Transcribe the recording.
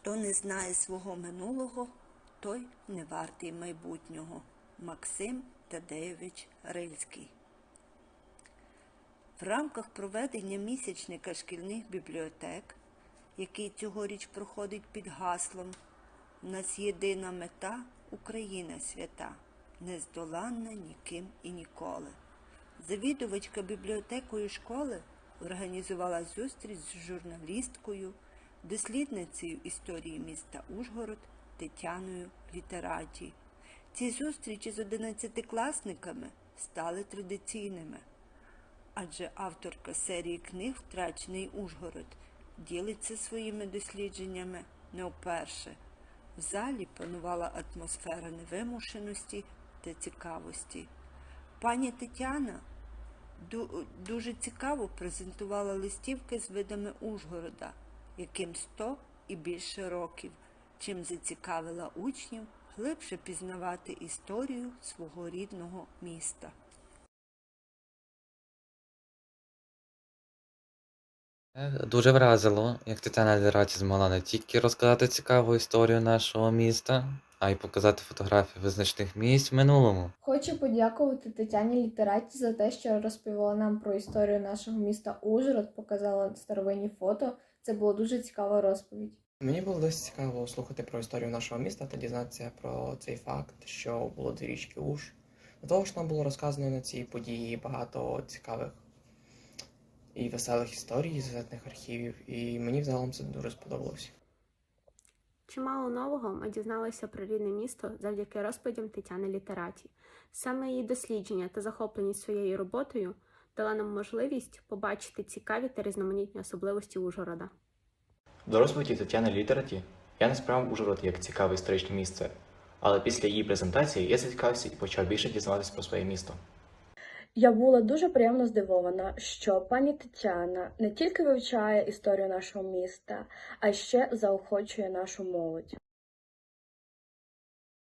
Хто не знає свого минулого, той не вартий майбутнього. Максим Тадеєвич Рильський. В рамках проведення місячника шкільних бібліотек, який цьогоріч проходить під гаслом «У нас єдина мета Україна свята, нездоланна ніким і ніколи. Завідувачка бібліотекою школи організувала зустріч з журналісткою, дослідницею історії міста Ужгород Тетяною Літераті. Ці зустрічі з одинадцятикласниками стали традиційними, адже авторка серії книг Втрачений Ужгород ділиться своїми дослідженнями не вперше. В залі панувала атмосфера невимушеності та цікавості. Пані Тетяна дуже цікаво презентувала листівки з видами Ужгорода, яким 100 і більше років, чим зацікавила учнів глибше пізнавати історію свого рідного міста. Е, Дуже вразило, як Тетяна Ліраті змогла не тільки розказати цікаву історію нашого міста, а й показати фотографії визначних місць в минулому. Хочу подякувати Тетяні Літераті за те, що розповіла нам про історію нашого міста Ужгород, показала старовинні фото. Це була дуже цікава розповідь. Мені було досить цікаво слухати про історію нашого міста та дізнатися про цей факт, що було дві річки Уж. До того ж, нам було розказано на цій події багато цікавих і веселих історій з газетних архівів, і мені взагалом це дуже сподобалося. Чимало нового ми дізналися про рідне місто завдяки розповідям Тетяни Літераті. Саме її дослідження та захопленість своєю роботою дала нам можливість побачити цікаві та різноманітні особливості Ужгорода. До розповіді Тетяни Літераті я не сприймав Ужгород як цікаве історичне місце, але після її презентації я зацікавився і почав більше дізнаватися про своє місто. Я була дуже приємно здивована, що пані Тетяна не тільки вивчає історію нашого міста, а ще заохочує нашу молодь.